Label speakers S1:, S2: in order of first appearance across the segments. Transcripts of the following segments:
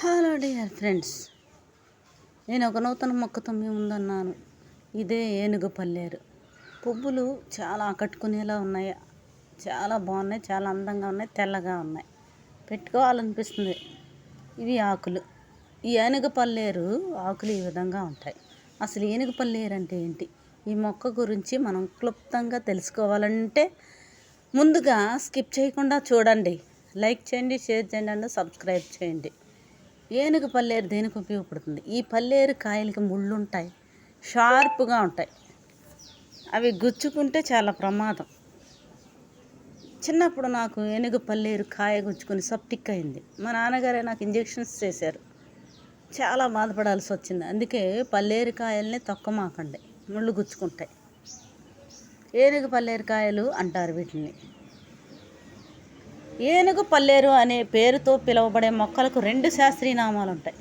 S1: Hello dear friends నేను ఒక నూతన మొక్కతో మీ ముందన్నాను. ఇదే ఏనుగు పల్లేరు పువ్వులు చాలా ఆకట్టుకునేలా ఉన్నాయి. చాలా బాగున్నాయి చాలా అందంగా ఉన్నాయి తెల్లగా ఉన్నాయి. పెట్టుకోవాలనిపిస్తుంది. ఇవి ఆకులు. ఈ ఏనుగు పల్లేరు ఆకులు ఈ విధంగా ఉంటాయి. అసలు ఏనుగు పల్లేరు అంటే ఏంటి? ఈ మొక్క గురించి మనం క్లుప్తంగా తెలుసుకోవాలంటే ముందుగా స్కిప్ చేయకుండా చూడండి. లైక్ చేయండి షేర్ చేయండి అండ్ సబ్స్క్రైబ్ చేయండి. ఏనుగు పల్లేరు దేనికి ఉపయోగపడుతుంది? ఈ పల్లేరు కాయలకి ముళ్ళు ఉంటాయి షార్ప్గా ఉంటాయి. అవి గుచ్చుకుంటే చాలా ప్రమాదం. చిన్నప్పుడు నాకు ఏనుగు పల్లేరు కాయ గుచ్చుకొని సప్టిక్ అయింది. మా నాన్నగారే నాకు ఇంజెక్షన్స్ చేశారు. చాలా బాధపడాల్సి వచ్చింది. అందుకే పల్లేరు కాయల్ని తొక్కమాకండి. ముళ్ళు గుచ్చుకుంటాయి. ఏనుగు పల్లేరు కాయలు అంటారు వీటిని. ఏనుగు పల్లేరు అనే పేరుతో పిలువబడే మొక్కలకు రెండు శాస్త్రీయ నామాలు ఉంటాయి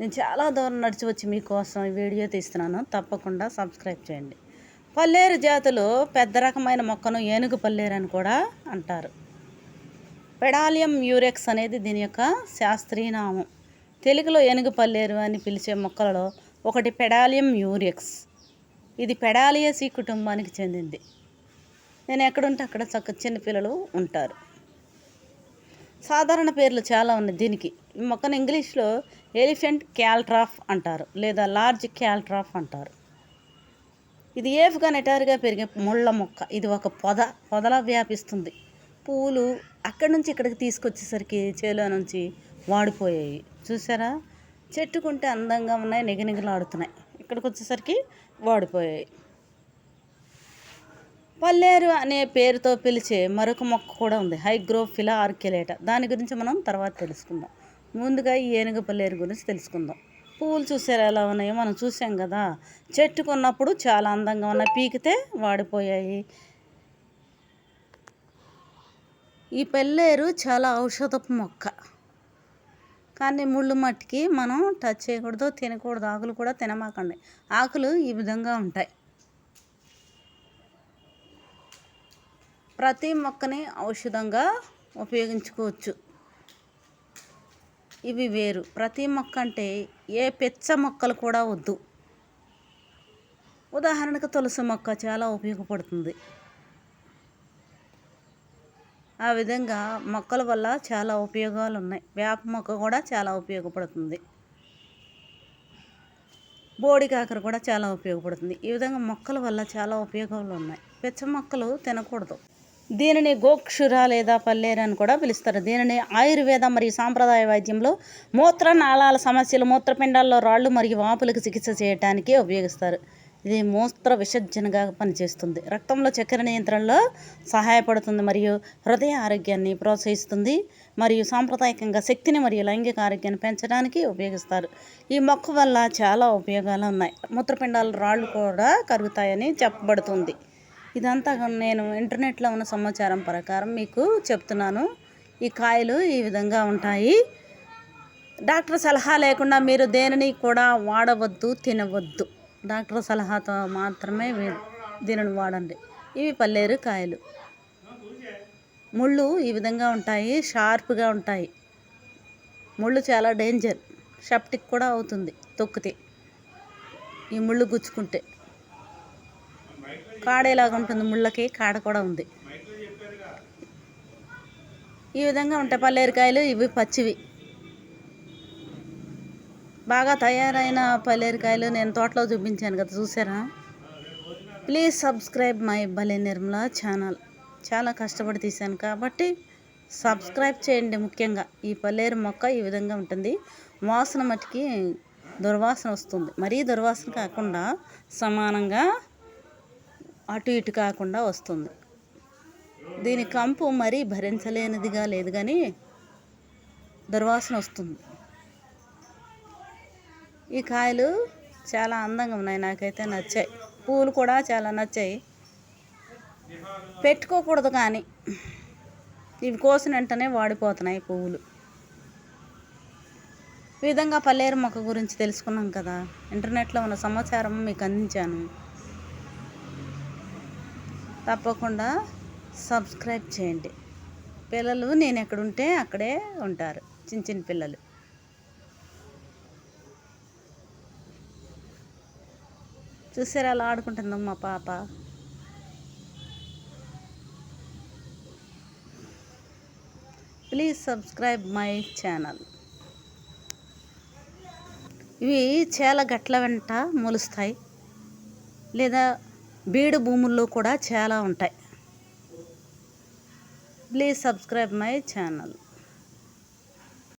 S1: నేను చాలా దూరం నడిచి వచ్చి మీకోసం వీడియో తీస్తున్నాను. తప్పకుండా సబ్స్క్రైబ్ చేయండి. పల్లేరు జాతులు పెద్ద రకమైన మొక్కను ఏనుగు పల్లేరు అని కూడా అంటారు. పెడాలియం యూరెక్స్ అనేది దీని యొక్క శాస్త్రీయ నామం తెలుగులో ఏనుగు పల్లేరు అని పిలిచే మొక్కలలో ఒకటి పెడాలియం యూరెక్స్ ఇది పెడాలియసీ కుటుంబానికి చెందింది. నేను ఎక్కడుంటే అక్కడ చక్క చిన్నపిల్లలు ఉంటారు. సాధారణ పేర్లు చాలా ఉన్నాయి దీనికి. ఈ మొక్కను ఇంగ్లీష్లో ఎలిఫెంట్ క్యాల్ట్రాఫ్ అంటారు లేదా లార్జ్ క్యాల్ట్రాఫ్ అంటారు. ఇది ఏఫ్గా నెటారుగా పెరిగే ముళ్ళ మొక్క. ఇది ఒక పొద పొదలా వ్యాపిస్తుంది. పూలు అక్కడి నుంచి ఇక్కడికి తీసుకొచ్చేసరికి చేలో నుంచి వాడిపోయాయి. చూసారా? చెట్టుకుంటే అందంగా ఉన్నాయి నిగనిగలాడుతున్నాయి. ఇక్కడికి వచ్చేసరికి వాడిపోయాయి. పల్లేరు అనే పేరుతో పిలిచే మరొక మొక్క కూడా ఉంది. హైగ్రోఫిలా ఆర్కిలేట. దాని గురించి మనం తర్వాత తెలుసుకుందాం. ముందుగా ఈ ఏనుగు పల్లేరు గురించి తెలుసుకుందాం. పువ్వులు చూసారు ఎలా ఉన్నాయో మనం చూసాం కదా. చెట్టుకున్నప్పుడు చాలా అందంగా ఉన్నాయి. పీకితే వాడిపోయాయి. ఈ పల్లేరు చాలా ఔషధపు మొక్క. కానీ ముళ్ళు మట్టికి మనం టచ్ చేయకూడదు తినకూడదు. ఆకులు కూడా తినమాకండి. ఆకులు ఈ విధంగా ఉంటాయి. ప్రతి మొక్కని ఔషధంగా ఉపయోగించుకోవచ్చు. ఇవి వేరు. ప్రతి మొక్క అంటే ఏ పెచ్చ మొక్కలు కూడా వద్దు. ఉదాహరణకు తులసి మొక్క చాలా ఉపయోగపడుతుంది. ఆ విధంగా మొక్కల వల్ల చాలా ఉపయోగాలు ఉన్నాయి వేప మొక్క కూడా చాలా ఉపయోగపడుతుంది. బోడి కాకర కూడా చాలా ఉపయోగపడుతుంది. ఈ విధంగా మొక్కల వల్ల చాలా ఉపయోగాలు ఉన్నాయి పెచ్చ మొక్కలు తినకూడదు. దీనిని గోక్షుర లేదా పల్లేరు అని కూడా పిలుస్తారు. దీనిని ఆయుర్వేద మరియు సాంప్రదాయ వైద్యంలో మూత్ర నాళాల సమస్యలు మూత్రపిండాల్లో రాళ్ళు మరియు వాపులకు చికిత్స చేయడానికి ఉపయోగిస్తారు. ఇది మూత్ర విసర్జనగా పనిచేస్తుంది. రక్తంలో చక్కెర నియంత్రణలో సహాయపడుతుంది మరియు హృదయ ఆరోగ్యాన్ని ప్రోత్సహిస్తుంది మరియు సాంప్రదాయకంగా శక్తిని మరియు లైంగిక ఆరోగ్యాన్ని పెంచడానికి ఉపయోగిస్తారు. ఈ మొక్క వల్ల చాలా ఉపయోగాలు ఉన్నాయి. మూత్రపిండాల రాళ్ళు కూడా కరుగుతాయని చెప్పబడుతుంది. ఇదంతా నేను ఇంటర్నెట్లో ఉన్న సమాచారం ప్రకారం మీకు చెప్తున్నాను. ఈ కాయలు ఈ విధంగా ఉంటాయి. డాక్టర్ సలహా లేకుండా మీరు దేనిని కూడా వాడవద్దు తినవద్దు. డాక్టర్ సలహాతో మాత్రమే దీనిని వాడండి. ఇవి పల్లేరు కాయలు. ముళ్ళు ఈ విధంగా ఉంటాయి షార్ప్గా ఉంటాయి. ముళ్ళు చాలా డేంజర్. షప్టిక్ కూడా అవుతుంది తొక్కితే. ఈ ముళ్ళు గుచ్చుకుంటే. కాడేలాగా ఉంటుంది ముళ్ళకి కాడ కూడా ఉంది. ఈ విధంగా ఉంటాయి పల్లేరికాయలు ఇవి పచ్చివి. బాగా తయారైన పల్లేరికాయలు నేను తోటలో చూపించాను కదా చూసారా? ప్లీజ్ సబ్స్క్రైబ్ మై భలే నిర్మల ఛానల్ చాలా కష్టపడి తీశాను కాబట్టి సబ్స్క్రైబ్ చేయండి ముఖ్యంగా. ఈ పల్లేరు మొక్క ఈ విధంగా ఉంటుంది. వాసన మట్టికి దుర్వాసన వస్తుంది. మరీ దుర్వాసన కాకుండా సమానంగా అటు ఇటు కాకుండా వస్తుంది. దీని కంపు మరీ భరించలేనిదిగా లేదు కానీ దుర్వాసన వస్తుంది. ఈ కాయలు చాలా అందంగా ఉన్నాయి నాకైతే నచ్చాయి. పూలు కూడా చాలా నచ్చాయి. పెట్టుకోకూడదు కానీ ఇవి కోసిన వెంటనే వాడిపోతున్నాయి పువ్వులు. ఈ విధంగా పల్లేరు మొక్క గురించి తెలుసుకున్నాం కదా. ఇంటర్నెట్లో ఉన్న సమాచారం మీకు అందించాను. తప్పకుండా సబ్స్క్రైబ్ చేయండి. పిల్లలు నేను ఎక్కడుంటే అక్కడే ఉంటారు. చిన్న చిన్న పిల్లలు. చూసారా అలా ఆడుకుంటుందమ్మా పాప. Please subscribe my channel. ఇవి చేల గట్ల వెంట మొలుస్తాయి. లేదా బీడు భూముల్లో కూడా చాలా ఉంటాయి. Please subscribe my channel